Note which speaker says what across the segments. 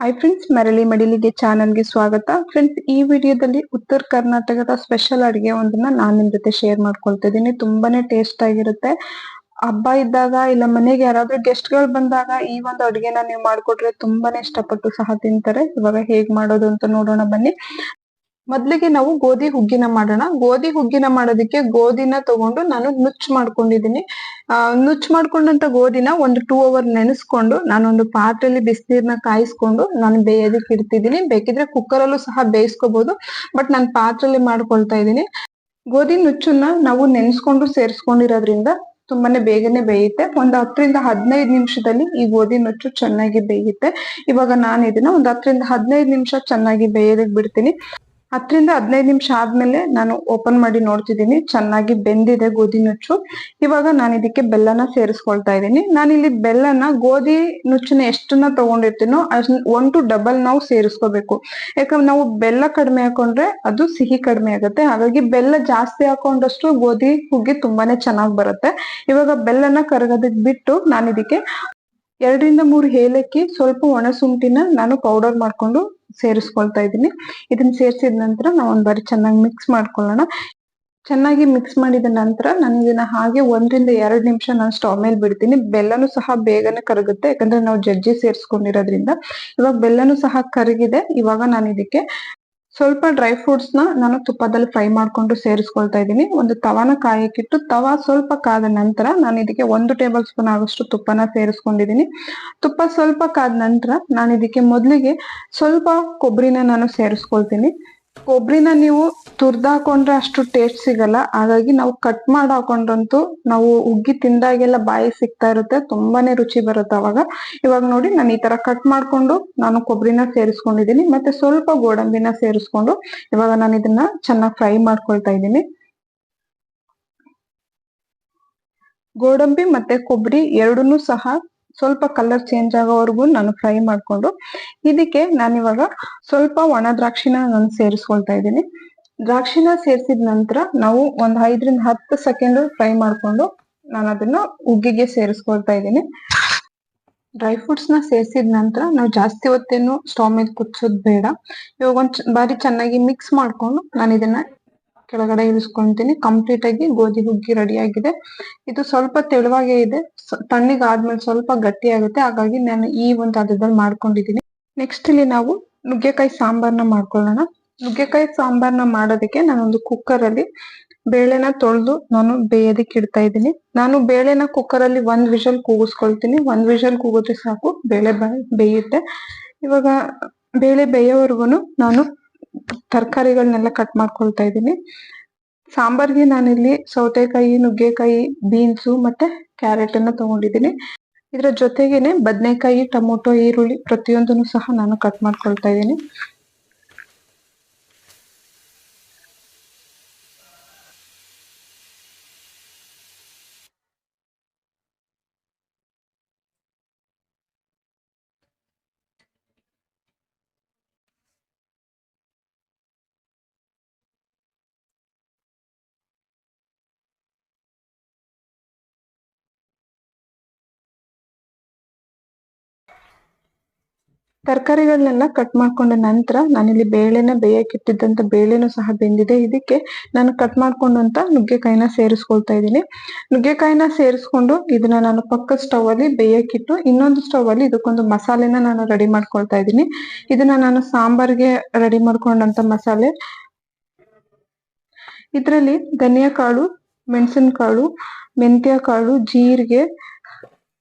Speaker 1: Hi friends ಮರಳಿ ಮಡಿಲಿಗೆ ಚಾನಲ್ಗೆ ಸ್ವಾಗತ. ಫ್ರೆಂಡ್ಸ್ ಈ ವಿಡಿಯೋದಲ್ಲಿ ಉತ್ತರ ಕರ್ನಾಟಕದ ಸ್ಪೆಷಲ್ ಅಡುಗೆ ಒಂದನ್ನ ನಾನು ನಿಮ್ಮ ಜೊತೆ ಶೇರ್ ಮಾಡ್ಕೊಳ್ತಾ ಇದ್ದೀನಿ. ತುಂಬಾನೇ ಟೇಸ್ಟ್ ಆಗಿರುತ್ತೆ. ಹಬ್ಬ ಇದ್ದಾಗ ಇಲ್ಲ ಮನೆಗೆ ಯಾರಾದ್ರೂ ಗೆಸ್ಟ್ಗಳು ಬಂದಾಗ ಈ ಒಂದು ಅಡುಗೆನ ನೀವು ಮಾಡ್ಕೊಟ್ರೆ ತುಂಬಾನೇ ಇಷ್ಟಪಟ್ಟು ಸಹ ತಿಂತಾರೆ. ಇವಾಗ ಹೇಗ್ ಮಾಡೋದು ಅಂತ ನೋಡೋಣ ಬನ್ನಿ. ಮೊದ್ಲಿಗೆ ನಾವು ಗೋಧಿ ಹುಗ್ಗಿನ ಮಾಡೋಣ. ಗೋಧಿ ಹುಗ್ಗಿನ ಮಾಡೋದಕ್ಕೆ ಗೋಧಿನ ತಗೊಂಡು ನಾನು ನುಚ್ಚ್ ಮಾಡ್ಕೊಂಡಿದೀನಿ ಆ, ನುಚ್ಚ್ ಮಾಡ್ಕೊಂಡಂತ ಗೋಧಿನ ಒಂದು ಟೂ ಅವರ್ ನೆನೆಸ್ಕೊಂಡು ನಾನೊಂದು ಪಾತ್ರೆಯಲ್ಲಿ ಬಿಸಿನೀರ್ನ ಕಾಯಿಸ್ಕೊಂಡು ನಾನು ಬೇಯೋದಕ್ಕೆ ಇಡ್ತಿದ್ದೀನಿ. ಬೇಕಿದ್ರೆ ಕುಕ್ಕರ್ ಅಲ್ಲೂ ಸಹ ಬೇಯಿಸ್ಕೋಬಹುದು ಬಟ್ ನಾನು ಪಾತ್ರೆಯಲ್ಲಿ ಮಾಡ್ಕೊಳ್ತಾ ಇದ್ದೀನಿ. ಗೋಧಿ ನುಚ್ಚನ್ನ ನಾವು ನೆನೆಸ್ಕೊಂಡು ಸೇರಿಸ್ಕೊಂಡಿರೋದ್ರಿಂದ ತುಂಬಾನೇ ಬೇಗನೆ ಬೇಯುತ್ತೆ. ಒಂದು ಹತ್ತರಿಂದ ಹದಿನೈದು ನಿಮಿಷದಲ್ಲಿ ಈ ಗೋಧಿ ನುಚ್ಚು ಚೆನ್ನಾಗಿ ಬೇಯುತ್ತೆ. ಇವಾಗ ನಾನು ಇದನ್ನ ಒಂದು ಹತ್ತರಿಂದ ಹದಿನೈದು ನಿಮಿಷ ಚೆನ್ನಾಗಿ ಬೇಯೋದಕ್ಕೆ ಬಿಡ್ತೀನಿ. ಹತ್ತರಿಂದ ಹದಿನೈದು ನಿಮಿಷ ಆದ್ಮೇಲೆ ನಾನು ಓಪನ್ ಮಾಡಿ ನೋಡ್ತಿದ್ದೀನಿ. ಚೆನ್ನಾಗಿ ಬೆಂದಿದೆ ಗೋಧಿ ನುಚ್ಚು. ಇವಾಗ ನಾನು ಇದಕ್ಕೆ ಬೆಲ್ಲನ ಸೇರಿಸ್ಕೊಳ್ತಾ ಇದ್ದೀನಿ. ಇಲ್ಲಿ ಬೆಲ್ಲನ ಗೋಧಿ ನುಚ್ಚನ್ನ ಎಷ್ಟನ್ನ ತಗೊಂಡಿರ್ತೀನೋ ಅಷ್ಟು ಒನ್ ಟು ಡಬಲ್ ನಾವು ಸೇರಿಸ್ಕೋಬೇಕು. ಯಾಕಂದ್ರೆ ನಾವು ಬೆಲ್ಲ ಕಡಿಮೆ ಹಾಕೊಂಡ್ರೆ ಅದು ಸಿಹಿ ಕಡಿಮೆ ಆಗುತ್ತೆ. ಹಾಗಾಗಿ ಬೆಲ್ಲ ಜಾಸ್ತಿ ಹಾಕೊಂಡಷ್ಟು ಗೋಧಿ ಹುಗ್ಗಿ ತುಂಬಾನೇ ಚೆನ್ನಾಗಿ ಬರುತ್ತೆ. ಇವಾಗ ಬೆಲ್ಲನ ಕರಗೋದಕ್ಕೆ ಬಿಟ್ಟು ನಾನು ಇದಕ್ಕೆ ಎರಡರಿಂದ ಮೂರು ಏಲಕ್ಕಿ, ಸ್ವಲ್ಪ ಒಣಸುಂಠಿನ ನಾನು ಪೌಡರ್ ಮಾಡ್ಕೊಂಡು ಸೇರಿಸ್ಕೊಳ್ತಾ ಇದ್ದೀನಿ. ಇದನ್ನ ಸೇರಿಸಿದ ನಂತರ ನಾವು ಒಂದ್ ಬಾರಿ ಚೆನ್ನಾಗಿ ಮಿಕ್ಸ್ ಮಾಡ್ಕೊಳ್ಳೋಣ. ಚೆನ್ನಾಗಿ ಮಿಕ್ಸ್ ಮಾಡಿದ ನಂತರ ನಾನು ಇದನ್ನ ಹಾಗೆ ಒಂದರಿಂದ ಎರಡು ನಿಮಿಷ ನಾನು ಸ್ಟವ್ ಮೇಲೆ ಬಿಡ್ತೀನಿ. ಬೆಲ್ಲನೂ ಸಹ ಬೇಗನೆ ಕರಗುತ್ತೆ. ಯಾಕಂದ್ರೆ ನಾವು ಜಜ್ಜಿ ಸೇರಿಸ್ಕೊಂಡಿರೋದ್ರಿಂದ. ಇವಾಗ ಬೆಲ್ಲನೂ ಸಹ ಕರಗಿದೆ. ಇವಾಗ ನಾನು ಇದಕ್ಕೆ ಸ್ವಲ್ಪ ಡ್ರೈ ಫ್ರೂಟ್ಸ್ನ ನಾನು ತುಪ್ಪದಲ್ಲಿ ಫ್ರೈ ಮಾಡ್ಕೊಂಡು ಸೇರಿಸ್ಕೊಳ್ತಾ ಇದ್ದೀನಿ. ಒಂದು ತವಾನ ಕಾಯಕ್ಕಿಟ್ಟು, ತವಾ ಸ್ವಲ್ಪ ಕಾದ ನಂತರ ನಾನು ಇದಕ್ಕೆ ಒಂದು ಟೇಬಲ್ ಸ್ಪೂನ್ ಆಗೋಷ್ಟು ತುಪ್ಪನ ಸೇರಿಸ್ಕೊಂಡಿದ್ದೀನಿ. ತುಪ್ಪ ಸ್ವಲ್ಪ ಕಾದ ನಂತರ ನಾನು ಇದಕ್ಕೆ ಮೊದಲಿಗೆ ಸ್ವಲ್ಪ ಕೊಬ್ಬರಿನ ನಾನು ಸೇರಿಸ್ಕೊಳ್ತೀನಿ. ಕೊಬ್ಬರಿನ ನೀವು ತುರ್ದಾಕೊಂಡ್ರೆ ಅಷ್ಟು ಟೇಸ್ಟ್ ಸಿಗಲ್ಲ. ಹಾಗಾಗಿ ನಾವು ಕಟ್ ಮಾಡಿ ಹಾಕೊಂಡ್ರಂತೂ ನಾವು ಉಗ್ಗಿ ತಿಂದಾಗೆಲ್ಲ ಬಾಯಿ ಸಿಗ್ತಾ ಇರುತ್ತೆ, ತುಂಬಾನೇ ರುಚಿ ಬರುತ್ತೆ ಅವಾಗ. ಇವಾಗ ನೋಡಿ ನಾನು ಈ ತರ ಕಟ್ ಮಾಡ್ಕೊಂಡು ನಾನು ಕೊಬ್ಬರಿನ ಸೇರಿಸ್ಕೊಂಡಿದ್ದೀನಿ, ಮತ್ತೆ ಸ್ವಲ್ಪ ಗೋಡಂಬಿನ ಸೇರಿಸ್ಕೊಂಡು ಇವಾಗ ನಾನು ಇದನ್ನ ಚೆನ್ನಾಗಿ ಫ್ರೈ ಮಾಡ್ಕೊಳ್ತಾ ಇದ್ದೀನಿ. ಗೋಡಂಬಿ ಮತ್ತೆ ಕೊಬ್ಬರಿ ಎರಡನ್ನೂ ಸಹ ಸ್ವಲ್ಪ ಕಲರ್ ಚೇಂಜ್ ಆಗೋವರೆಗೂ ನಾನು ಫ್ರೈ ಮಾಡಿಕೊಂಡು, ಇದಕ್ಕೆ ನಾನಿವಾಗ ಸ್ವಲ್ಪ ಒಣ ದ್ರಾಕ್ಷಿನ ನಾನು ಸೇರಿಸ್ಕೊಳ್ತಾ ಇದ್ದೀನಿ. ದ್ರಾಕ್ಷಿನ ಸೇರಿಸಿದ ನಂತರ ನಾವು ಒಂದು ಐದರಿಂದ ಹತ್ತು ಸೆಕೆಂಡ್ ಫ್ರೈ ಮಾಡ್ಕೊಂಡು ನಾನು ಅದನ್ನ ಉಗ್ಗಿಗೆ ಸೇರಿಸ್ಕೊಳ್ತಾ ಇದ್ದೀನಿ. ಡ್ರೈ ಫ್ರೂಟ್ಸ್ನ ಸೇರಿಸಿದ ನಂತರ ನಾವು ಜಾಸ್ತಿ ಹೊತ್ತೇನು ಸ್ಟವ್ ಮೇಲೆ ಕುದಿಸೋದು ಬೇಡ. ಇವಾಗ ಒಂದ್ ಬಾರಿ ಚೆನ್ನಾಗಿ ಮಿಕ್ಸ್ ಮಾಡ್ಕೊಂಡು ನಾನು ಇದನ್ನ ಕೆಳಗಡೆ ಇಳಿಸ್ಕೊಂತೀನಿ ಕಂಪ್ಲೀಟ್ ಆಗಿ ಗೋಧಿ ಹುಗ್ಗಿ ರೆಡಿ ಆಗಿದೆ. ಇದು ಸ್ವಲ್ಪ ತೆಳುವಾಗೇ ಇದೆ. ತಣ್ಣಗೆ ಆದ್ಮೇಲೆ ಸ್ವಲ್ಪ ಗಟ್ಟಿ ಆಗುತ್ತೆ. ಹಾಗಾಗಿ ನಾನು ಈ ಒಂದು ಅದ್ರದಲ್ಲಿ ಮಾಡ್ಕೊಂಡಿದ್ದೀನಿ. ನೆಕ್ಸ್ಟ್ ಇಲ್ಲಿ ನಾವು ನುಗ್ಗೆಕಾಯಿ ಸಾಂಬಾರ್ನ ಮಾಡ್ಕೊಳ್ಳೋಣ. ನುಗ್ಗೆಕಾಯಿ ಸಾಂಬಾರ್ನ ಮಾಡೋದಕ್ಕೆ ನಾನೊಂದು ಕುಕ್ಕರಲ್ಲಿ ಬೇಳೆನ ತೊಳೆದು ನಾನು ಬೇಯೋದಕ್ಕೆ ಇಡ್ತಾ ಇದ್ದೀನಿ. ನಾನು ಬೇಳೆನ ಕುಕ್ಕರ್ ಅಲ್ಲಿ ಒಂದ್ ವಿಷಲ್ ಕೂಗಿಸ್ಕೊಳ್ತೀನಿ. ಒಂದ್ ವಿಷಲ್ ಕೂಗಿದ್ರೆ ಸಾಕು. ಬೇಳೆ ಬೇಯುತ್ತೆ. ಇವಾಗ ಬೇಳೆ ಬೇಯೋವರೆಗೂ ನಾನು ತರಕಾರಿಗಳನ್ನೆಲ್ಲ ಕಟ್ ಮಾಡ್ಕೊಳ್ತಾ ಇದ್ದೀನಿ. ಸಾಂಬಾರ್ಗೆ ನಾನಿಲ್ಲಿ ಸೌತೆಕಾಯಿ, ನುಗ್ಗೆಕಾಯಿ ಬೀನ್ಸು ಮತ್ತೆ ಕ್ಯಾರೆಟ್ ಅನ್ನ ತಗೊಂಡಿದ್ದೀನಿ. ಇದರ ಜೊತೆಗೇನೆ ಬದನೆಕಾಯಿ, ಟೊಮೊಟೊ, ಈರುಳ್ಳಿ ಪ್ರತಿಯೊಂದನ್ನು ಸಹ ನಾನು ಕಟ್ ಮಾಡ್ಕೊಳ್ತಾ ಇದ್ದೀನಿ. ತರಕಾರಿಗಳನ್ನೆಲ್ಲ ಕಟ್ ಮಾಡ್ಕೊಂಡ ನಂತರ ನಾನಿಲ್ಲಿ ಬೇಳೆನ ಬೇಯಕ್ಕಿಟ್ಟಿದ್ದಂಥ ಬೇಳೆನೂ ಸಹ ಬೆಂದಿದೆ. ಇದಕ್ಕೆ ನಾನು ಕಟ್ ಮಾಡ್ಕೊಂಡಂತ ನುಗ್ಗೆಕಾಯಿನ ಸೇರಿಸ್ಕೊಳ್ತಾ ಇದ್ದೀನಿ. ನುಗ್ಗೆಕಾಯಿನ ಸೇರಿಸ್ಕೊಂಡು ಇದನ್ನ ನಾನು ಪಕ್ಕದ ಸ್ಟವ್ ಅಲ್ಲಿ ಬೇಯಕ್ಕಿಟ್ಟು ಇನ್ನೊಂದು ಸ್ಟವ್ ಅಲ್ಲಿ ಇದಕ್ಕೊಂದು ಮಸಾಲೆನ ನಾನು ರೆಡಿ ಮಾಡ್ಕೊಳ್ತಾ ಇದ್ದೀನಿ. ಇದನ್ನ ನಾನು ಸಾಂಬಾರ್ಗೆ ರೆಡಿ ಮಾಡ್ಕೊಂಡಂತ ಮಸಾಲೆ. ಇದರಲ್ಲಿ ಧನಿಯಾ ಕಾಳು ಮೆಣಸಿನ ಕಾಳು ಮೆಂತ್ಯ ಕಾಳು, ಜೀರಿಗೆ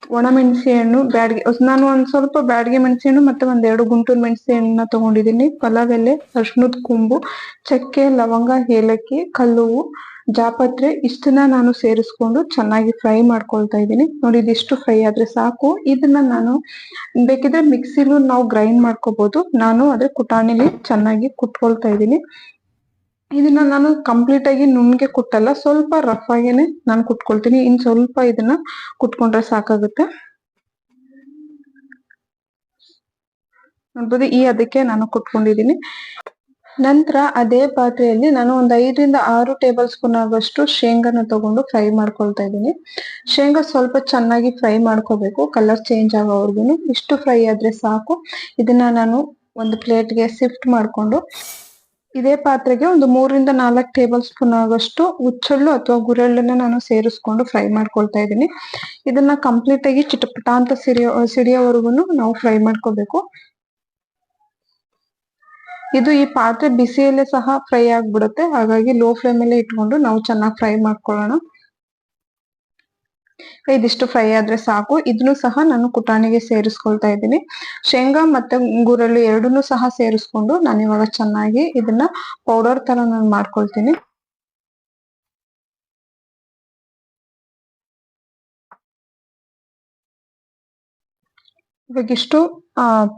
Speaker 1: ಒಣಮೆಣಸೆ ಹಣ್ಣು ಬ್ಯಾಡ್ಗೆ ನಾನು ಒಂದ್ ಸ್ವಲ್ಪ ಬ್ಯಾಡ್ಗೆ ಮೆಣಸೆ ಹಣ್ಣು ಮತ್ತೆ ಒಂದೆರಡು ಗುಂಟೂರು ಮೆಣಸೆ ಹಣ್ಣನ್ನ ತಗೊಂಡಿದ್ದೀನಿ ಪಲಾವ್ ಎಲೆ ಅರ್ಶಿನದ ಕೊಂಬು, ಚಕ್ಕೆ, ಲವಂಗ, ಏಲಕ್ಕಿ, ಕಲ್ಲುವು, ಜಾಪತ್ರೆ, ಇಷ್ಟನ್ನ ನಾನು ಸೇರಿಸ್ಕೊಂಡು ಚೆನ್ನಾಗಿ ಫ್ರೈ ಮಾಡ್ಕೊಳ್ತಾ ಇದ್ದೀನಿ. ನೋಡಿ, ಇದಿಷ್ಟು ಫ್ರೈ ಆದ್ರೆ ಸಾಕು. ಇದನ್ನ ನಾನು ಬೇಕಿದ್ರೆ ಮಿಕ್ಸಿಲು ನಾವು ಗ್ರೈಂಡ್ ಮಾಡ್ಕೋಬಹುದು ನಾನು ಅದೇ ಕುಟಾಣಿಲಿ ಚೆನ್ನಾಗಿ ಕುಟ್ಕೊಳ್ತಾ ಇದ್ದೀನಿ. ಇದನ್ನ ನಾನು ಕಂಪ್ಲೀಟ್ ಆಗಿ ನುಣ್ಣಗೆ ಕುಟ್ಟಲ್ಲ, ಸ್ವಲ್ಪ ರಫ್ ಆಗೇನೆ ನಾನು ಕುಟ್ಕೊಳ್ತೀನಿ. ಇನ್ ಸ್ವಲ್ಪ ಇದನ್ನ ಕುಟ್ಕೊಂಡ್ರೆ ಸಾಕಾಗುತ್ತೆ. ನೋಡ್ಬೋದು, ಈ ಅದಕ್ಕೆ ನಾನು ಕುಟ್ಕೊಂಡಿದ್ದೀನಿ. ನಂತರ ಅದೇ ಪಾತ್ರೆಯಲ್ಲಿ ನಾನು ಒಂದು ಐದರಿಂದ ಆರು ಟೇಬಲ್ ಸ್ಪೂನ್ ಆಗುವಷ್ಟು ಶೇಂಗಾನ ತಗೊಂಡು ಫ್ರೈ ಮಾಡ್ಕೊಳ್ತಾ ಇದ್ದೀನಿ. ಶೇಂಗಾ ಸ್ವಲ್ಪ ಚೆನ್ನಾಗಿ ಫ್ರೈ ಮಾಡ್ಕೋಬೇಕು. ಕಲರ್ ಚೇಂಜ್ ಆಗೋವರೆಗೂ ಇಷ್ಟು ಫ್ರೈ ಆದ್ರೆ ಸಾಕು. ಇದನ್ನ ನಾನು ಒಂದು ಪ್ಲೇಟ್ಗೆ ಶಿಫ್ಟ್ ಮಾಡ್ಕೊಂಡು ಇದೇ ಪಾತ್ರೆಗೆ ಒಂದು ಮೂರಿಂದ ನಾಲ್ಕು ಟೇಬಲ್ ಸ್ಪೂನ್ ಆಗೋಷ್ಟು ಹುಚ್ಚಳ್ಳು ಅಥವಾ ಗುರೆಳ್ಳನ್ನ ನಾನು ಸೇರಿಸ್ಕೊಂಡು ಫ್ರೈ ಮಾಡ್ಕೊಳ್ತಾ ಇದ್ದೀನಿ. ಇದನ್ನ ಕಂಪ್ಲೀಟ್ ಆಗಿ ಚಿಟಪಟ ಅಂತ ಸಿಡಿಯೋ ಸಿಡಿಯೋವರೆಗೂ ನಾವು ಫ್ರೈ ಮಾಡ್ಕೋಬೇಕು. ಇದು ಈ ಪಾತ್ರೆ ಬಿಸಿಯಲ್ಲೇ ಸಹ ಫ್ರೈ ಆಗ್ಬಿಡುತ್ತೆ. ಹಾಗಾಗಿ ಲೋ ಫ್ಲೇಮ್ ಅಲ್ಲೇ ಇಟ್ಕೊಂಡು ನಾವು ಚೆನ್ನಾಗಿ ಫ್ರೈ ಮಾಡ್ಕೊಳ್ಳೋಣ. ಇದಿಷ್ಟು ಫ್ರೈ ಆದ್ರೆ ಸಾಕು. ಇದನ್ನು ಸಹ ನಾನು ಕುಟಾಣಿಗೆ ಸೇರಿಸ್ಕೊಳ್ತಾ ಇದ್ದೀನಿ. ಶೇಂಗಾ ಮತ್ತೆ ಗುರಳ್ಳಿ ಎರಡನ್ನೂ ಸಹ ಸೇರಿಸ್ಕೊಂಡು ನಾನು ಇವಾಗ ಚೆನ್ನಾಗಿ ಇದನ್ನ ಪೌಡರ್ ತರ ನಾನು ಮಾಡ್ಕೊಳ್ತೀನಿ. ಇವಾಗ ಇಷ್ಟು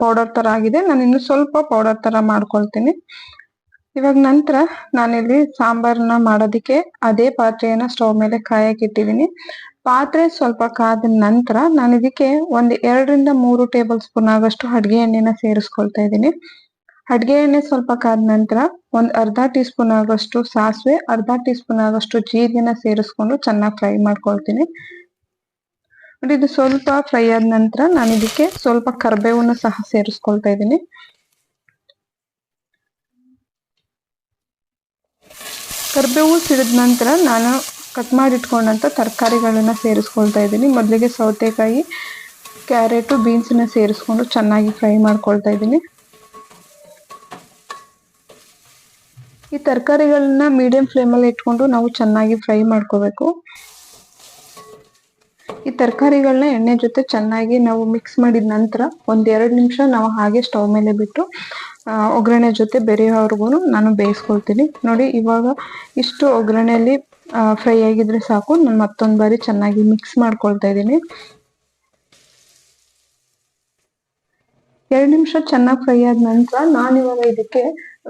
Speaker 1: ಪೌಡರ್ ತರ ಆಗಿದೆ. ನಾನು ಇನ್ನು ಸ್ವಲ್ಪ ಪೌಡರ್ ತರ ಮಾಡ್ಕೊಳ್ತೀನಿ. ಇವಾಗ ನಂತರ ನಾನಿಲ್ಲಿ ಸಾಂಬಾರ್ನ ಮಾಡೋದಕ್ಕೆ ಅದೇ ಪಾತ್ರೆಯನ್ನ ಸ್ಟವ್ ಮೇಲೆ ಕಾಯಕ್ಕೆ ಇಟ್ಟಿದ್ದೀನಿ. ಪಾತ್ರೆ ಸ್ವಲ್ಪ ಕಾದ ನಂತರ ನಾನು ಇದಕ್ಕೆ ಒಂದ್ ಎರಡರಿಂದ ಮೂರು ಟೇಬಲ್ ಸ್ಪೂನ್ ಆಗಷ್ಟು ಅಡ್ಗೆ ಎಣ್ಣೆನ ಸೇರಿಸ್ಕೊಳ್ತಾ ಇದ್ದೀನಿ. ಅಡ್ಗೆ ಎಣ್ಣೆ ಸ್ವಲ್ಪ ಕಾದ ನಂತರ ಒಂದ್ ಅರ್ಧ ಟೀ ಸ್ಪೂನ್ ಆಗೋಷ್ಟು ಸಾಸಿವೆ, ಅರ್ಧ ಟೀ ಸ್ಪೂನ್ ಆಗೋಷ್ಟು ಜೀರಿಗೆನ ಸೇರಿಸ್ಕೊಂಡು ಚೆನ್ನಾಗಿ ಫ್ರೈ ಮಾಡ್ಕೊಳ್ತೀನಿ. ನೋಡಿ, ಇದು ಸ್ವಲ್ಪ ಫ್ರೈ ಆದ ನಂತರ ನಾನು ಇದಕ್ಕೆ ಸ್ವಲ್ಪ ಕರ್ಬೇವನ್ನ ಸಹ ಸೇರಿಸ್ಕೊಳ್ತಾ ಇದ್ದೀನಿ. ಕರ್ಬೇವು ಸಿಡಿದ ನಂತರ ನಾನು ಕಟ್ ಮಾಡಿ ಇಟ್ಕೊಂಡಂತ ತರಕಾರಿಗಳನ್ನ ಸೇರಿಸ್ಕೊಳ್ತಾ ಇದ್ದೀನಿ. ಮೊದಲಿಗೆ ಸೌತೆಕಾಯಿ, ಕ್ಯಾರೆಟು, ಬೀನ್ಸನ್ನು ಸೇರಿಸ್ಕೊಂಡು ಚೆನ್ನಾಗಿ ಫ್ರೈ ಮಾಡ್ಕೊಳ್ತಾ ಇದ್ದೀನಿ. ಈ ತರಕಾರಿಗಳನ್ನ ಮೀಡಿಯಂ ಫ್ಲೇಮಲ್ಲಿ ಇಟ್ಕೊಂಡು ನಾವು ಚೆನ್ನಾಗಿ ಫ್ರೈ ಮಾಡ್ಕೋಬೇಕು. ಈ ತರಕಾರಿಗಳನ್ನ ಎಣ್ಣೆ ಜೊತೆ ಚೆನ್ನಾಗಿ ನಾವು ಮಿಕ್ಸ್ ಮಾಡಿದ ನಂತರ ಒಂದೆರಡು ನಿಮಿಷ ನಾವು ಹಾಗೆ ಸ್ಟವ್ ಮೇಲೆ ಬಿಟ್ಟು ಒಗ್ಗರಣೆ ಜೊತೆ ಬೆರೆಯೋವರೆಗೂ ನಾನು ಬೇಯಿಸ್ಕೊಳ್ತೀನಿ. ನೋಡಿ, ಇವಾಗ ಇಷ್ಟು ಒಗ್ಗರಣೆಯಲ್ಲಿ ಫ್ರೈ ಆಗಿದ್ರೆ ಸಾಕು. ನಾನು ಮತ್ತೊಂದು ಬಾರಿ ಚೆನ್ನಾಗಿ ಮಿಕ್ಸ್ ಮಾಡ್ಕೊಳ್ತಾ ಇದ್ದೀನಿ. ಎರಡು ನಿಮಿಷ ಚೆನ್ನಾಗಿ ಫ್ರೈ ಆದ ನಂತರ ನಾನಿವಾಗ ಇದಕ್ಕೆ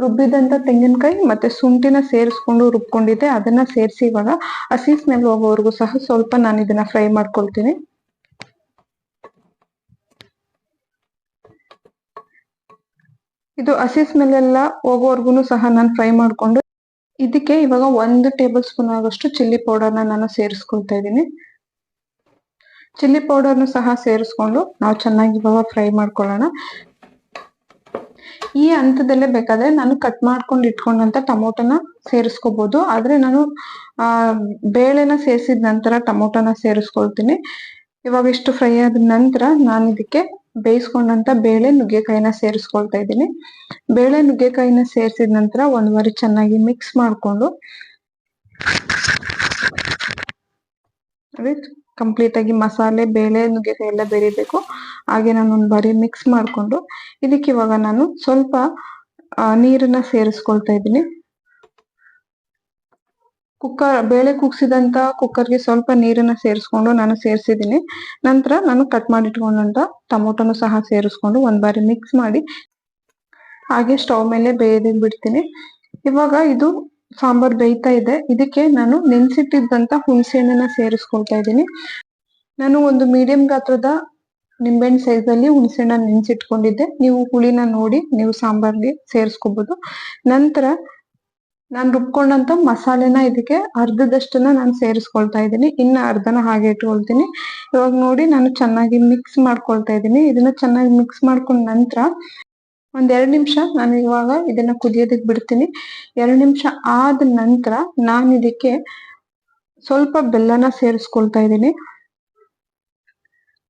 Speaker 1: ರುಬ್ಬಿದಂತ ತೆಂಗಿನಕಾಯಿ ಮತ್ತೆ ಶುಂಠಿನ ಸೇರಿಸ್ಕೊಂಡು ರುಬ್ಕೊಂಡಿದ್ದೆ. ಅದನ್ನ ಸೇರಿಸಿ ಇವಾಗ ಹಸಿ ಸ್ಮೆಲ್ ಹೋಗೋವರೆಗೂ ಸಹ ಸ್ವಲ್ಪ ನಾನು ಇದನ್ನ ಫ್ರೈ ಮಾಡ್ಕೊಳ್ತೀನಿ. ಇದು ಹಸಿ ಸ್ಮೆಲ್ ಎಲ್ಲ ಹೋಗೋವರೆಗೂ ಸಹ ನಾನು ಫ್ರೈ ಮಾಡ್ಕೊಂಡು ಇದಕ್ಕೆ ಇವಾಗ ಒಂದು ಟೇಬಲ್ ಸ್ಪೂನ್ ಆಗೋಷ್ಟು ಚಿಲ್ಲಿ ಪೌಡರ್ನ ನಾನು ಸೇರಿಸ್ಕೊಳ್ತಾ ಇದ್ದೀನಿ. ಚಿಲ್ಲಿ ಪೌಡರ್ನು ಸಹ ಸೇರಿಸ್ಕೊಂಡು ನಾವು ಚೆನ್ನಾಗಿ ಇವಾಗ ಫ್ರೈ ಮಾಡ್ಕೊಳ್ಳೋಣ. ಈ ಹಂತದಲ್ಲೇ ಬೇಕಾದ್ರೆ ನಾನು ಕಟ್ ಮಾಡ್ಕೊಂಡು ಇಟ್ಕೊಂಡಂತ ಟೊಮೊಟೊನ ಸೇರಿಸ್ಕೋಬಹುದು ಆದ್ರೆ ನಾನು, ಆ, ಬೇಳೆನ ಸೇರಿಸಿದ ನಂತರ ಟೊಮೊಟೊನ ಸೇರಿಸ್ಕೊಳ್ತೀನಿ. ಇವಾಗ ಇಷ್ಟು ಫ್ರೈ ಆದ ನಂತರ ನಾನು ಇದಕ್ಕೆ ಬೇಯಿಸ್ಕೊಂಡಂತ ಬೇಳೆ ನುಗ್ಗೆಕಾಯಿನ ಸೇರಿಸ್ಕೊಳ್ತಾ ಇದ್ದೀನಿ. ಬೇಳೆ ನುಗ್ಗೆಕಾಯಿನ ಸೇರಿಸಿದ ನಂತರ ಒಂದ್ ಚೆನ್ನಾಗಿ ಮಿಕ್ಸ್ ಮಾಡ್ಕೊಂಡು ಕಂಪ್ಲೀಟ್ ಆಗಿ ಮಸಾಲೆ, ಬೇಳೆ, ನುಗ್ಗೆಕಾಯಿ ಎಲ್ಲ ಬೆರಿಬೇಕು ಹಾಗೆ ನಾನು ಒಂದ್ ಬಾರಿ ಮಿಕ್ಸ್ ಮಾಡ್ಕೊಂಡು ಇದಕ್ಕೆ ಇವಾಗ ನಾನು ಸ್ವಲ್ಪ ನೀರನ್ನ ಸೇರಿಸ್ಕೊಳ್ತಾ ಇದ್ದೀನಿ. ಕುಕ್ಕರ್, ಬೇಳೆ ಕುಗ್ಸಿದಂತ ಕುಕ್ಕರ್ಗೆ ಸ್ವಲ್ಪ ನೀರನ್ನ ಸೇರಿಸ್ಕೊಂಡು ನಾನು ಸೇರಿಸಿದ್ದೀನಿ. ನಂತರ ನಾನು ಕಟ್ ಮಾಡಿಟ್ಕೊಂಡಂತ ಟೊಮೊಟೊನು ಸಹ ಸೇರಿಸ್ಕೊಂಡು ಒಂದ್ ಬಾರಿ ಮಿಕ್ಸ್ ಮಾಡಿ ಹಾಗೆ ಸ್ಟವ್ ಮೇಲೆ ಬೇಯದಿ ಬಿಡ್ತೀನಿ. ಇವಾಗ ಇದು ಸಾಂಬಾರ್ ಬೇಯ್ತಾ ಇದೆ. ಇದಕ್ಕೆ ನಾನು ನೆನ್ಸಿಟ್ಟಿದ್ದಂತ ಹುಣಸೆ ಹಣ್ಣನ್ನ ಸೇರಿಸ್ಕೊಳ್ತಾ ಇದ್ದೀನಿ. ನಾನು ಒಂದು ಮೀಡಿಯಂ ಗಾತ್ರದ ನಿಂಬೆಹಣ್ಣು ಸೈಜ್ ಅಲ್ಲಿ ಹುಣಸೆಹಣ್ಣ ನೆನ್ಸಿಟ್ಕೊಂಡಿದ್ದೆ. ನೀವು ಹುಳಿನ ನೋಡಿ ನೀವು ಸಾಂಬಾರ್ಗೆ ಸೇರಿಸ್ಕೋಬಹುದು ನಂತರ ನಾನು ರುಬ್ಕೊಂಡಂತ ಮಸಾಲೆನ ಇದಕ್ಕೆ ಅರ್ಧದಷ್ಟನ್ನ ನಾನು ಸೇರಿಸ್ಕೊಳ್ತಾ ಇದ್ದೀನಿ ಇನ್ನ ಅರ್ಧನ ಹಾಗೆ ಇಟ್ಕೊಳ್ತೀನಿ. ಇವಾಗ ನೋಡಿ ನಾನು ಚೆನ್ನಾಗಿ ಮಿಕ್ಸ್ ಮಾಡ್ಕೊಳ್ತಾ ಇದ್ದೀನಿ ಇದನ್ನ ಚೆನ್ನಾಗಿ ಮಿಕ್ಸ್ ಮಾಡ್ಕೊಂಡ ನಂತರ ಒಂದ್ ಎರಡು ನಿಮಿಷ ನಾನು ಇವಾಗ ಇದನ್ನ ಕುದಿಯೋದಕ್ಕೆ ಬಿಡ್ತೀನಿ. ಎರಡು ನಿಮಿಷ ಆದ ನಂತರ ನಾನು ಇದಕ್ಕೆ ಸ್ವಲ್ಪ ಬೆಲ್ಲನ ಸೇರಿಸ್ಕೊಳ್ತಾ ಇದ್ದೀನಿ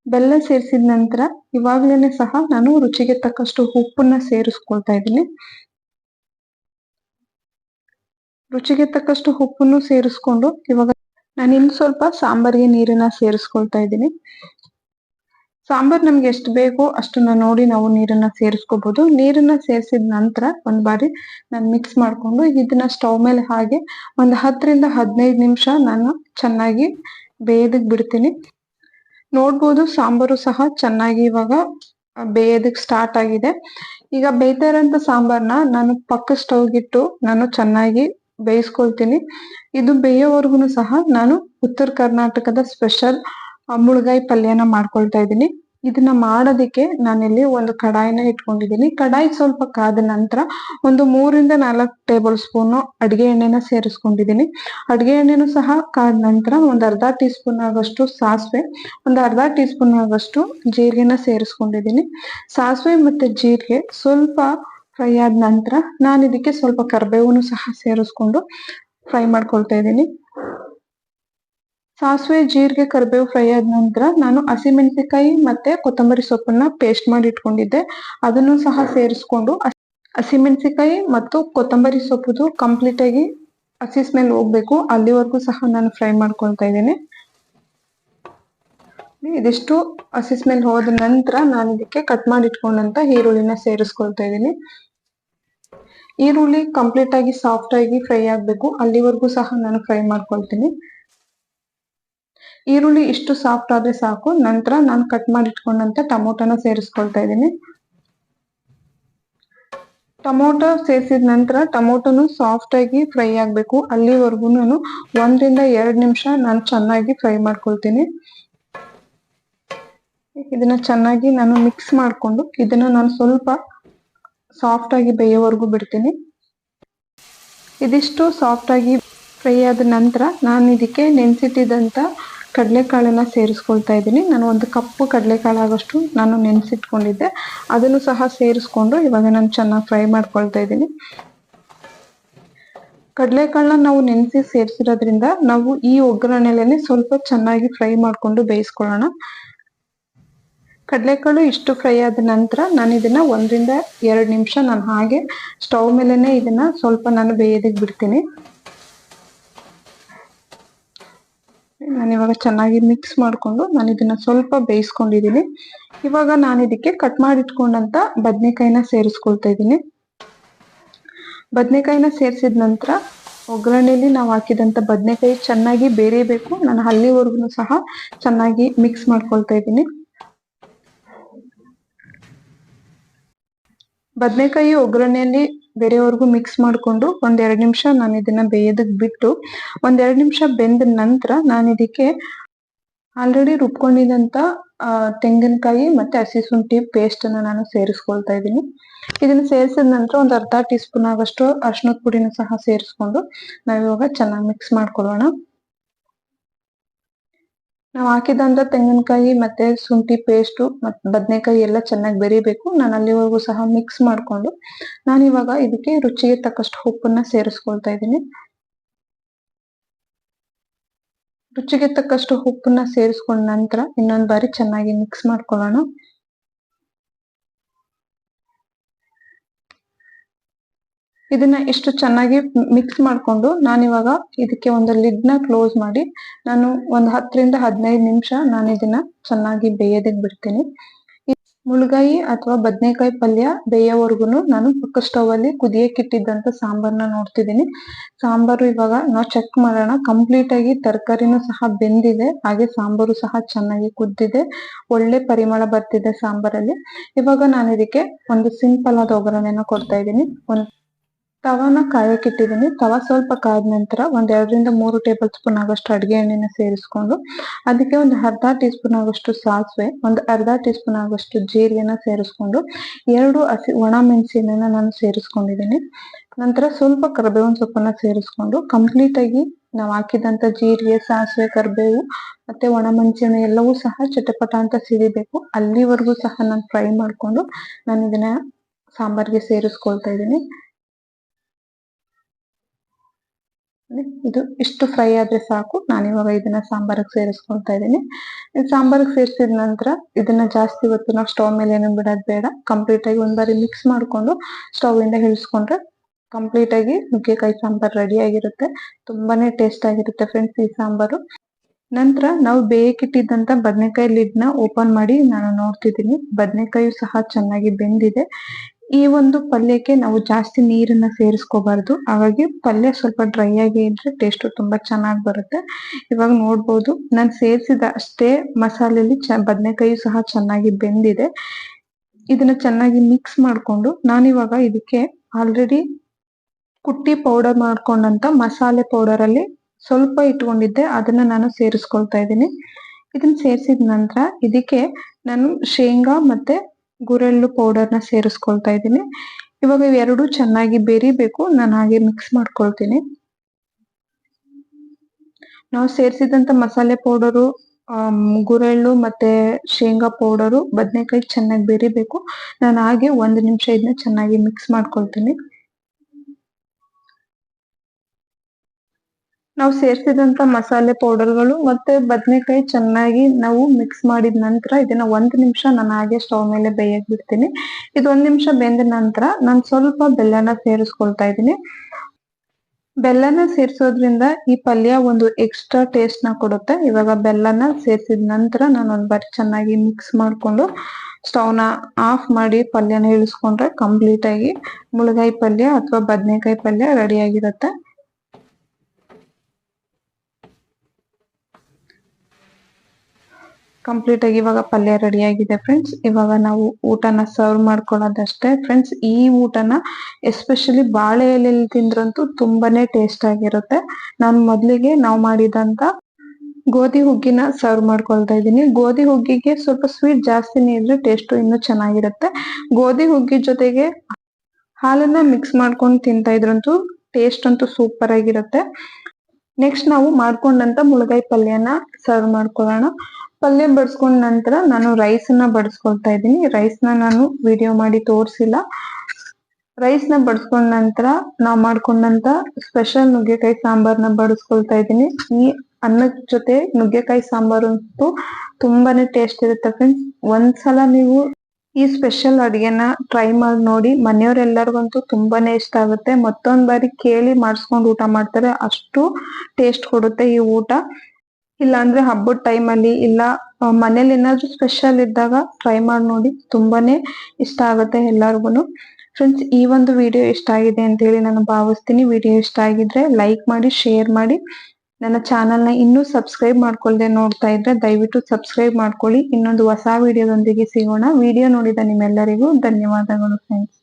Speaker 1: ಬೆಲ್ಲ ಸೇರಿಸಿದ ನಂತರ ಇವಾಗಲೇ ಸಹ ನಾನು ರುಚಿಗೆ ತಕ್ಕಷ್ಟು ಉಪ್ಪನ್ನ ಸೇರಿಸ್ಕೊಳ್ತಾ ಇದ್ದೀನಿ ರುಚಿಗೆ ತಕ್ಕಷ್ಟು ಉಪ್ಪನ್ನು ಸೇರಿಸ್ಕೊಂಡು ಇವಾಗ ನಾನು ಇನ್ನು ಸ್ವಲ್ಪ ಸಾಂಬಾರಿಗೆ ನೀರನ್ನ ಸೇರಿಸ್ಕೊಳ್ತಾ ಇದ್ದೀನಿ. ಸಾಂಬಾರ್ ನಮ್ಗೆ ಎಷ್ಟು ಬೇಕೋ ಅಷ್ಟನ್ನ ನೋಡಿ ನಾವು ನೀರನ್ನ ಸೇರಿಸ್ಕೋಬಹುದು ನೀರನ್ನ ಸೇರಿಸಿದ ನಂತರ ಒಂದ್ ಬಾರಿ ನಾನು ಮಿಕ್ಸ್ ಮಾಡ್ಕೊಂಡು ಇದನ್ನ ಸ್ಟವ್ ಮೇಲೆ ಹಾಗೆ ಒಂದ್ ಹತ್ತರಿಂದ ಹದಿನೈದು ನಿಮಿಷ ನಾನು ಚೆನ್ನಾಗಿ ಬೇಯದಕ್ ಬಿಡ್ತೀನಿ. ನೋಡ್ಬೋದು ಸಾಂಬಾರು ಸಹ ಚೆನ್ನಾಗಿ ಇವಾಗ ಬೇಯದಕ್ ಸ್ಟಾರ್ಟ್ ಆಗಿದೆ. ಈಗ ಬೇಯ್ತಾ ಇರೋಂಥ ಸಾಂಬಾರ್ನ ನಾನು ಪಕ್ಕ ಸ್ಟವ್ಗಿಟ್ಟು ನಾನು ಚೆನ್ನಾಗಿ ಬೇಯಿಸ್ಕೊಳ್ತೀನಿ. ಇದು ಬೇಯೋವರೆಗೂ ಸಹ ನಾನು ಉತ್ತರ ಕರ್ನಾಟಕದ ಸ್ಪೆಷಲ್ ಮುಳುಗಾಯಿ ಪಲ್ಯನ ಮಾಡ್ಕೊಳ್ತಾ ಇದ್ದೀನಿ. ಇದನ್ನ ಮಾಡೋದಕ್ಕೆ ನಾನಿಲ್ಲಿ ಒಂದು ಕಡಾಯಿನ ಇಟ್ಕೊಂಡಿದ್ದೀನಿ. ಕಡಾಯಿ ಸ್ವಲ್ಪ ಕಾದ ನಂತರ ಒಂದು ಮೂರಿಂದ ನಾಲ್ಕು ಟೇಬಲ್ ಸ್ಪೂನ್ ಅಡಿಗೆ ಎಣ್ಣೆನ ಸೇರಿಸ್ಕೊಂಡಿದ್ದೀನಿ. ಅಡಿಗೆ ಎಣ್ಣೆನೂ ಸಹ ಕಾದ ನಂತರ ಒಂದು ಅರ್ಧ ಟೀ ಸ್ಪೂನ್ ಆಗೋಷ್ಟು ಸಾಸಿವೆ, ಒಂದು ಅರ್ಧ ಟೀ ಸ್ಪೂನ್ ಆಗೋಷ್ಟು ಜೀರಿಗೆನ ಸೇರಿಸ್ಕೊಂಡಿದ್ದೀನಿ. ಸಾಸಿವೆ ಮತ್ತೆ ಜೀರಿಗೆ ಸ್ವಲ್ಪ ಫ್ರೈ ಆದ ನಂತರ ನಾನು ಇದಕ್ಕೆ ಸ್ವಲ್ಪ ಕರ್ಬೇವನ್ನು ಸಹ ಸೇರಿಸ್ಕೊಂಡು ಫ್ರೈ ಮಾಡ್ಕೊಳ್ತಾ ಇದ್ದೀನಿ. ಸಾಸಿವೆ, ಜೀರಿಗೆ, ಕರಿಬೇವು ಫ್ರೈ ಆದ ನಂತರ ನಾನು ಹಸಿಮೆಣಸಿನಕಾಯಿ ಮತ್ತೆ ಕೊತ್ತಂಬರಿ ಸೊಪ್ಪನ್ನ ಪೇಸ್ಟ್ ಮಾಡಿ ಇಟ್ಕೊಂಡಿದ್ದೆ. ಅದನ್ನು ಸಹ ಸೇರಿಸ್ಕೊಂಡು ಹಸಿಮೆಣಸಿನಕಾಯಿ ಮತ್ತು ಕೊತ್ತಂಬರಿ ಸೊಪ್ಪುದು ಕಂಪ್ಲೀಟ್ ಆಗಿ ಹಸಿ ಸ್ಮೆಲ್ ಹೋಗ್ಬೇಕು. ಅಲ್ಲಿವರೆಗೂ ಸಹ ನಾನು ಫ್ರೈ ಮಾಡ್ಕೊಳ್ತಾ ಇದ್ದೀನಿ. ಇದಿಷ್ಟು ಹಸಿ ಸ್ಮೆಲ್ ಹೋದ ನಂತರ ನಾನು ಇದಕ್ಕೆ ಕಟ್ ಮಾಡಿ ಇಟ್ಕೊಂಡಂತ ಈರುಳ್ಳಿನ ಸೇರಿಸ್ಕೊಳ್ತಾ ಇದ್ದೀನಿ. ಈರುಳ್ಳಿ ಕಂಪ್ಲೀಟ್ ಆಗಿ ಸಾಫ್ಟ್ ಆಗಿ ಫ್ರೈ ಆಗಬೇಕು. ಅಲ್ಲಿವರೆಗೂ ಸಹ ನಾನು ಫ್ರೈ ಮಾಡ್ಕೊಳ್ತೀನಿ. ಈರುಳ್ಳಿ ಇಷ್ಟು ಸಾಫ್ಟ್ ಆದ್ರೆ ಸಾಕು. ನಂತರ ನಾನು ಕಟ್ ಮಾಡಿ ಇಟ್ಕೊಂಡಂತ ಟೊಮೊಟೊನ ಸೇರಿಸ್ಕೊಳ್ತಾ ಇದ್ದೀನಿ. ಟೊಮೊಟೊ ಸೇರಿಸಿದ ನಂತರ ಟೊಮೊಟೊನು ಸಾಫ್ಟ್ ಆಗಿ ಫ್ರೈ ಆಗಬೇಕು. ಅಲ್ಲಿವರೆಗೂ ನಾನು ಒಂದರಿಂದ ಎರಡು ನಿಮಿಷ ನಾನು ಚೆನ್ನಾಗಿ ಫ್ರೈ ಮಾಡ್ಕೊಳ್ತೀನಿ. ಇದನ್ನ ಚೆನ್ನಾಗಿ ನಾನು ಮಿಕ್ಸ್ ಮಾಡ್ಕೊಂಡು ಇದನ್ನ ನಾನು ಸ್ವಲ್ಪ ಸಾಫ್ಟ್ ಆಗಿ ಬೇಯೋವರೆಗೂ ಬಿಡ್ತೀನಿ. ಇದಿಷ್ಟು ಸಾಫ್ಟ್ ಆಗಿ ಫ್ರೈ ಆದ ನಂತರ ನಾನು ಇದಕ್ಕೆ ನೆನೆಸಿಟ್ಟಿದ್ದಂಥ ಕಡಲೆಕಾಳನ್ನು ಸೇರಿಸ್ಕೊಳ್ತಾ ಇದ್ದೀನಿ. ನಾನು ಒಂದು ಕಪ್ಪು ಕಡಲೆಕಾಳು ಆಗೋಷ್ಟು ನಾನು ನೆನೆಸಿಟ್ಕೊಂಡಿದ್ದೆ. ಅದನ್ನು ಸಹ ಸೇರಿಸ್ಕೊಂಡು ಇವಾಗ ನಾನು ಚೆನ್ನಾಗಿ ಫ್ರೈ ಮಾಡ್ಕೊಳ್ತಾ ಇದ್ದೀನಿ. ಕಡಲೆಕಾಳನ್ನ ನಾವು ನೆನೆಸಿ ಸೇರಿಸಿರೋದ್ರಿಂದ ನಾವು ಈ ಒಗ್ಗರಣೆಲೇ ಸ್ವಲ್ಪ ಚೆನ್ನಾಗಿ ಫ್ರೈ ಮಾಡ್ಕೊಂಡು ಬೇಯಿಸ್ಕೊಳ್ಳೋಣ. ಕಡಲೆಕಾಳು ಇಷ್ಟು ಫ್ರೈ ಆದ ನಂತರ ನಾನು ಇದನ್ನ ಒಂದರಿಂದ ಎರಡು ನಿಮಿಷ ನಾನು ಹಾಗೆ ಸ್ಟವ್ ಮೇಲೆನೆ ಇದನ್ನ ಸ್ವಲ್ಪ ನಾನು ಬೇಯೋದಕ್ಕೆ ಬಿಡ್ತೀನಿ. ನಾನು ಇವಾಗ ಚೆನ್ನಾಗಿ ಮಿಕ್ಸ್ ಮಾಡಿಕೊಂಡು ನಾನು ಇದನ್ನ ಸ್ವಲ್ಪ ಬೇಯಿಸ್ಕೊಂಡಿದ್ದೀನಿ ಇವಾಗ ನಾನು ಇದಕ್ಕೆ ಕಟ್ ಮಾಡಿಟ್ಕೊಂಡಂತ ಬದನೆಕಾಯಿನ ಸೇರಿಸ್ಕೊಳ್ತಾ ಇದ್ದೀನಿ ಬದನೆಕಾಯಿನ ಸೇರಿಸಿದ ನಂತರ ಒಗ್ಗರಣೆಯಲ್ಲಿ ನಾವು ಹಾಕಿದಂತ ಬದನೆಕಾಯಿ ಚೆನ್ನಾಗಿ ಬೇರೇಬೇಕು ನಾನು ಅಲ್ಲಿವರೆಗೂ ಸಹ ಚೆನ್ನಾಗಿ ಮಿಕ್ಸ್ ಮಾಡ್ಕೊಳ್ತಾ ಇದ್ದೀನಿ ಬದನೆಕಾಯಿ ಒಗ್ಗರಣೆಯಲ್ಲಿ ಬೇರೆವರೆಗೂ ಮಿಕ್ಸ್ ಮಾಡಿಕೊಂಡು ಒಂದೆರಡು ನಿಮಿಷ ನಾನು ಇದನ್ನ ಬೇಯೋದಕ್ಕೆ ಬಿಟ್ಟು ಒಂದೆರಡು ನಿಮಿಷ ಬೆಂದ ನಂತರ ನಾನು ಇದಕ್ಕೆ ಆಲ್ರೆಡಿ ರುಬ್ಕೊಂಡಿದಂತ ತೆಂಗಿನಕಾಯಿ ಮತ್ತೆ ಹಸಿ ಶುಂಠಿ ಪೇಸ್ಟ್ ಅನ್ನ ನಾನು ಸೇರಿಸ್ಕೊಳ್ತಾ ಇದ್ದೀನಿ. ಇದನ್ನ ಸೇರಿಸಿದ ನಂತರ ಒಂದು ಅರ್ಧ ಟೀ ಸ್ಪೂನ್ ಆಗಷ್ಟು ಅರ್ಶಿನದ ಪುಡಿನ ಸಹ ಸೇರಿಸ್ಕೊಂಡು ನಾವಿವಾಗ ಚೆನ್ನಾಗಿ ಮಿಕ್ಸ್ ಮಾಡ್ಕೊಳ್ಳೋಣ. ನಾವು ಹಾಕಿದಂತ ತೆಂಗಿನಕಾಯಿ ಮತ್ತೆ ಶುಂಠಿ ಪೇಸ್ಟು ಮತ್ತೆ ಬದನೆಕಾಯಿ ಎಲ್ಲ ಚೆನ್ನಾಗಿ ಬೆರಿಬೇಕು. ನಾನು ಅಲ್ಲಿವರೆಗೂ ಸಹ ಮಿಕ್ಸ್ ಮಾಡ್ಕೊಂಡು ನಾನು ಇವಾಗ ಇದಕ್ಕೆ ರುಚಿಗೆ ತಕ್ಕಷ್ಟು ಉಪ್ಪನ್ನ ಸೇರಿಸ್ಕೊಳ್ತಾ ಇದ್ದೀನಿ. ರುಚಿಗೆ ತಕ್ಕಷ್ಟು ಉಪ್ಪನ್ನ ಸೇರಿಸ್ಕೊಂಡ ನಂತರ ಇನ್ನೊಂದು ಬಾರಿ ಚೆನ್ನಾಗಿ ಮಿಕ್ಸ್ ಮಾಡ್ಕೊಳ್ಳೋಣ. ಇದನ್ನ ಇಷ್ಟು ಚೆನ್ನಾಗಿ ಮಿಕ್ಸ್ ಮಾಡ್ಕೊಂಡು ನಾನಿವಾಗ ಇದಕ್ಕೆ ಒಂದು ಲಿಡ್ನ ಕ್ಲೋಸ್ ಮಾಡಿ ನಾನು ಒಂದು ಹತ್ತರಿಂದ ಹದಿನೈದು ನಿಮಿಷ ನಾನು ಇದನ್ನ ಚೆನ್ನಾಗಿ ಬೇಯೋದಕ್ಕೆ ಬಿಡ್ತೀನಿ. ಮುಳುಗಾಯಿ ಅಥವಾ ಬದನೆಕಾಯಿ ಪಲ್ಯ ಬೇಯೋವರೆಗೂ ನಾನು ಪಕ್ಕ ಸ್ಟವ್ ಅಲ್ಲಿ ಕುದಿಯಕ್ಕೆ ಇಟ್ಟಿದ್ದಂತ ಸಾಂಬಾರ್ನ ನೋಡ್ತಿದ್ದೀನಿ. ಸಾಂಬಾರು ಇವಾಗ ನಾವು ಚೆಕ್ ಮಾಡೋಣ. ಕಂಪ್ಲೀಟ್ ಆಗಿ ತರಕಾರಿನೂ ಸಹ ಬೆಂದಿದೆ. ಹಾಗೆ ಸಾಂಬಾರು ಸಹ ಚೆನ್ನಾಗಿ ಕುದ್ದಿದೆ. ಒಳ್ಳೆ ಪರಿಮಳ ಬರ್ತಿದೆ ಸಾಂಬಾರಲ್ಲಿ. ಇವಾಗ ನಾನು ಇದಕ್ಕೆ ಒಂದು ಸಿಂಪಲ್ ಆದ ಒಗ್ಗರಣೆನ ಕೊಡ್ತಾ ಇದ್ದೀನಿ. ಒಂದು ತವಾನ ಕಾಯಕ್ಕಿಟ್ಟಿದ್ದೀನಿ ತವ ಸ್ವಲ್ಪ ಕಾದ ನಂತರ ಒಂದ್ ಎರಡರಿಂದ ಮೂರು ಟೇಬಲ್ ಸ್ಪೂನ್ ಆಗೋಷ್ಟು ಅಡಿಗೆ ಎಣ್ಣೆನ ಸೇರಿಸ್ಕೊಂಡು, ಅದಕ್ಕೆ ಒಂದು ಅರ್ಧ ಟೀ ಸ್ಪೂನ್ ಆಗೋಷ್ಟು ಸಾಸಿವೆ, ಒಂದು ಅರ್ಧ ಟೀ ಸ್ಪೂನ್ ಆಗೋಷ್ಟು ಜೀರಿಗೆನ ಸೇರಿಸ್ಕೊಂಡು, ಎರಡು ಹಸಿ ಒಣ ಮೆಣಸಿನ ನಾನು ಸೇರಿಸ್ಕೊಂಡಿದ್ದೀನಿ. ನಂತರ ಸ್ವಲ್ಪ ಕರಿಬೇವಿನ ಸೊಪ್ಪನ್ನ ಸೇರಿಸ್ಕೊಂಡು ಕಂಪ್ಲೀಟ್ ಆಗಿ ನಾವು ಹಾಕಿದಂತ ಜೀರಿಗೆ, ಸಾಸಿವೆ, ಕರಿಬೇವು, ಮತ್ತೆ ಒಣ ಮೆಣಸಿನ ಎಲ್ಲವೂ ಸಹ ಚಟಪಟ ಅಂತ ಸಿಡಿಬೇಕು ಅಲ್ಲಿವರೆಗೂ ಸಹ ನಾನು ಫ್ರೈ ಮಾಡ್ಕೊಂಡು ನಾನು ಇದನ್ನ ಸಾಂಬಾರ್ಗೆ ಸೇರಿಸ್ಕೊಳ್ತಾ ಇದ್ದೀನಿ. ಇದು ಇಷ್ಟು ಫ್ರೈ ಆದ್ರೆ ಸಾಕು. ನಾನು ಇವಾಗ ಇದನ್ನ ಸಾಂಬಾರಿಗೆ ಸೇರಿಸ್ಕೊಳ್ತಾ ಇದ್ದೀನಿ. ಸಾಂಬಾರಿಗೆ ಸೇರಿಸಿದ ನಂತರ ಇದನ್ನ ಜಾಸ್ತಿ ಹೊತ್ತು ನಾವು ಸ್ಟವ್ ಮೇಲೆ ಏನು ಬಿಡೋದು ಬೇಡ. ಕಂಪ್ಲೀಟ್ ಆಗಿ ಒಂದ್ ಬಾರಿ ಮಿಕ್ಸ್ ಮಾಡ್ಕೊಂಡು ಸ್ಟವ್ ಇಂದ ಇಳಿಸ್ಕೊಂಡ್ರೆ ಕಂಪ್ಲೀಟ್ ಆಗಿ ನುಗ್ಗೆಕಾಯಿ ಸಾಂಬಾರ್ ರೆಡಿ ಆಗಿರುತ್ತೆ. ತುಂಬಾನೇ ಟೇಸ್ಟ್ ಆಗಿರುತ್ತೆ ಫ್ರೆಂಡ್ಸ್ ಈ ಸಾಂಬಾರು. ನಂತರ ನಾವು ಬೇಯಕ್ಕಿಟ್ಟಿದ್ದಂತ ಬದನೆಕಾಯಿ ಲಿಡ್ನ ಓಪನ್ ಮಾಡಿ ನಾನು ನೋಡ್ತಿದ್ದೀನಿ. ಬದನೆಕಾಯಿ ಸಹ ಚೆನ್ನಾಗಿ ಬೆಂದಿದೆ. ಈ ಒಂದು ಪಲ್ಯಕ್ಕೆ ನಾವು ಜಾಸ್ತಿ ನೀರನ್ನ ಸೇರಿಸ್ಕೋಬಾರ್ದು. ಹಾಗಾಗಿ ಪಲ್ಯ ಸ್ವಲ್ಪ ಡ್ರೈ ಆಗಿ ಇದ್ರೆ ಟೇಸ್ಟ್ ತುಂಬಾ ಚೆನ್ನಾಗಿ ಬರುತ್ತೆ. ಇವಾಗ ನೋಡ್ಬೋದು, ನಾನು ಸೇರಿಸಿದ ಅಷ್ಟೇ ಮಸಾಲೆಯಲ್ಲಿ ಬದನೆಕಾಯಿ ಸಹ ಚೆನ್ನಾಗಿ ಬೆಂದಿದೆ. ಇದನ್ನ ಚೆನ್ನಾಗಿ ಮಿಕ್ಸ್ ಮಾಡ್ಕೊಂಡು ನಾನಿವಾಗ ಇದಕ್ಕೆ ಆಲ್ರೆಡಿ ಕುಟ್ಟಿ ಪೌಡರ್ ಮಾಡ್ಕೊಂಡಂತ ಮಸಾಲೆ ಪೌಡರ್ ಅಲ್ಲಿ ಸ್ವಲ್ಪ ಇಟ್ಕೊಂಡಿದ್ದೆ, ಅದನ್ನ ನಾನು ಸೇರಿಸ್ಕೊಳ್ತಾ ಇದ್ದೀನಿ. ಇದನ್ನ ಸೇರಿಸಿದ ನಂತರ ಇದಕ್ಕೆ ನಾನು ಶೇಂಗಾ ಮತ್ತೆ ಗುರೆಳ್ಳು ನ ಸೇರಿಸ್ಕೊಳ್ತಾ ಇದ್ದೀನಿ. ಇವಾಗ ಇವೆರಡು ಚೆನ್ನಾಗಿ ಬೆರಿಬೇಕು. ನಾನು ಹಾಗೆ ಮಿಕ್ಸ್ ಮಾಡ್ಕೊಳ್ತೀನಿ. ನಾವು ಸೇರಿಸಿದಂತ ಮಸಾಲೆ ಪೌಡರು ಗುರೆಳ್ಳು ಮತ್ತೆ ಶೇಂಗಾ ಪೌಡರು ಬದನೆಕಾಯಿ ಚೆನ್ನಾಗಿ ಬೆರಿಬೇಕು. ನಾನು ಹಾಗೆ ಒಂದು ನಿಮಿಷ ಇದನ್ನ ಚೆನ್ನಾಗಿ ಮಿಕ್ಸ್ ಮಾಡ್ಕೊಳ್ತೀನಿ. ನಾವು ಸೇರಿಸಿದಂತ ಮಸಾಲೆ ಪೌಡರ್ಗಳು ಮತ್ತೆ ಬದನೆಕಾಯಿ ಚೆನ್ನಾಗಿ ನಾವು ಮಿಕ್ಸ್ ಮಾಡಿದ ನಂತರ ಇದನ್ನ ಒಂದು ನಿಮಿಷ ನಾನು ಹಾಗೆ ಸ್ಟವ್ ಮೇಲೆ ಬೇಯಕ್ ಬಿಡ್ತೀನಿ. ಇದು ಒಂದ್ ನಿಮಿಷ ಬೆಂದ ನಂತರ ನಾನು ಸ್ವಲ್ಪ ಬೆಲ್ಲನ ಸೇರಿಸ್ಕೊಳ್ತಾ ಇದ್ದೀನಿ. ಬೆಲ್ಲನ ಸೇರಿಸೋದ್ರಿಂದ ಈ ಪಲ್ಯ ಒಂದು ಎಕ್ಸ್ಟ್ರಾ ಟೇಸ್ಟ್ನ ಕೊಡುತ್ತೆ. ಇವಾಗ ಬೆಲ್ಲನ ಸೇರಿಸಿದ ನಂತರ ನಾನು ಒಂದ್ ಬಾರಿ ಚೆನ್ನಾಗಿ ಮಿಕ್ಸ್ ಮಾಡ್ಕೊಂಡು ಸ್ಟವ್ನ ಆಫ್ ಮಾಡಿ ಪಲ್ಯನ ಇಳಿಸ್ಕೊಂಡ್ರೆ ಕಂಪ್ಲೀಟ್ ಆಗಿ ಮುಳಗಾಯಿ ಪಲ್ಯ ಅಥವಾ ಬದನೆಕಾಯಿ ಪಲ್ಯ ರೆಡಿ ಆಗಿರುತ್ತೆ. ಕಂಪ್ಲೀಟ್ ಆಗಿ ಇವಾಗ ಪಲ್ಯ ರೆಡಿ ಆಗಿದೆ ಫ್ರೆಂಡ್ಸ್ ಇವಾಗ ನಾವು ಊಟನ ಸರ್ವ್ ಮಾಡ್ಕೊಳ್ಳೋದಷ್ಟೇ. ಫ್ರೆಂಡ್ಸ್ ಈ ಊಟನ ಎಸ್ಪೆಷಲಿ ಬಾಳೆ ಎಲೆಯಲ್ಲಿ ತಿಂದ್ರಂತೂ ತುಂಬಾನೇ ಟೇಸ್ಟ್ ಆಗಿರುತ್ತೆ. ನಾನು ಮೊದಲಿಗೆ ನಾವು ಮಾಡಿದಂತ ಗೋಧಿ ಹುಗ್ಗಿನ ಸರ್ವ್ ಮಾಡ್ಕೊಳ್ತಾ ಇದ್ದೀನಿ. ಗೋಧಿ ಹುಗ್ಗಿಗೆ ಸ್ವಲ್ಪ ಸ್ವೀಟ್ ಜಾಸ್ತಿನೇ ಇದ್ರೆ ಟೇಸ್ಟ್ ಇನ್ನೂ ಚೆನ್ನಾಗಿರುತ್ತೆ. ಗೋಧಿ ಹುಗ್ಗಿ ಜೊತೆಗೆ ಹಾಲನ್ನ ಮಿಕ್ಸ್ ಮಾಡ್ಕೊಂಡು ತಿಂತಾ ಇದ್ರಂತೂ ಟೇಸ್ಟ್ ಅಂತೂ ಸೂಪರ್ ಆಗಿರುತ್ತೆ. ನೆಕ್ಸ್ಟ್ ನಾವು ಮಾಡ್ಕೊಂಡಂತ ಮುಳಗಾಯಿ ಪಲ್ಯನ ಸರ್ವ್ ಮಾಡ್ಕೊಳ್ಳೋಣ. ಪಲ್ಯ ಬಡ್ಸ್ಕೊಂಡ್ ನಂತರ ನಾನು ರೈಸ್ನ ಬಡಿಸ್ಕೊಳ್ತಾ ಇದ್ದೀನಿ. ರೈಸ್ನ ನಾನು ವಿಡಿಯೋ ಮಾಡಿ ತೋರಿಸಿಲ್ಲ. ರೈಸ್ನ ಬಡಿಸ್ಕೊಂಡ ನಂತರ ನಾವು ಮಾಡ್ಕೊಂಡಂತ ಸ್ಪೆಷಲ್ ನುಗ್ಗೆಕಾಯಿ ಸಾಂಬಾರ್ನ ಬಡಿಸ್ಕೊಳ್ತಾ ಇದ್ದೀನಿ. ಈ ಅನ್ನದ ಜೊತೆ ನುಗ್ಗೆಕಾಯಿ ಸಾಂಬಾರ್ ಅಂತೂ ತುಂಬಾನೇ ಟೇಸ್ಟ್ ಇರುತ್ತೆ ಫ್ರೆಂಡ್ಸ್ ಒಂದ್ಸಲ ನೀವು ಈ ಸ್ಪೆಷಲ್ ಅಡಿಗೆನ ಟ್ರೈ ಮಾಡಿ ನೋಡಿ, ಮನೆಯವರೆಲ್ಲರಿಗಂತೂ ತುಂಬಾನೇ ಇಷ್ಟ ಆಗುತ್ತೆ. ಮತ್ತೊಂದ್ ಬಾರಿ ಕೇಳಿ ಮಾಡಿಸ್ಕೊಂಡು ಊಟ ಮಾಡ್ತಾರೆ. ಅಷ್ಟು ಟೇಸ್ಟ್ ಕೊಡುತ್ತೆ ಈ ಊಟ. ಇಲ್ಲ ಅಂದ್ರೆ ಹಬ್ಬದ ಅಲ್ಲಿ ಇಲ್ಲ ಮನೇಲಿ ಏನಾದ್ರು ಸ್ಪೆಷಲ್ ಇದ್ದಾಗ ಟ್ರೈ ಮಾಡಿ ನೋಡಿ. ತುಂಬಾನೇ ಇಷ್ಟ ಆಗುತ್ತೆ ಎಲ್ಲಾರ್ಗು ಫ್ರೆಂಡ್ಸ್ ಈ ಒಂದು ವಿಡಿಯೋ ಇಷ್ಟ ಆಗಿದೆ ಅಂತ ಹೇಳಿ ನಾನು ಭಾವಿಸ್ತೀನಿ. ವಿಡಿಯೋ ಇಷ್ಟ ಆಗಿದ್ರೆ ಲೈಕ್ ಮಾಡಿ ಶೇರ್ ಮಾಡಿ. ನನ್ನ ಚಾನೆಲ್ನ ಇನ್ನೂ ಸಬ್ಸ್ಕ್ರೈಬ್ ಮಾಡ್ಕೊಳ್ದೆ ನೋಡ್ತಾ ಇದ್ರೆ ದಯವಿಟ್ಟು ಸಬ್ಸ್ಕ್ರೈಬ್ ಮಾಡ್ಕೊಳ್ಳಿ. ಇನ್ನೊಂದು ಹೊಸ ವಿಡಿಯೋದೊಂದಿಗೆ ಸಿಗೋಣ. ವಿಡಿಯೋ ನೋಡಿದ ನಿಮ್ಮೆಲ್ಲರಿಗೂ ಧನ್ಯವಾದಗಳು ಫ್ರೆಂಡ್ಸ್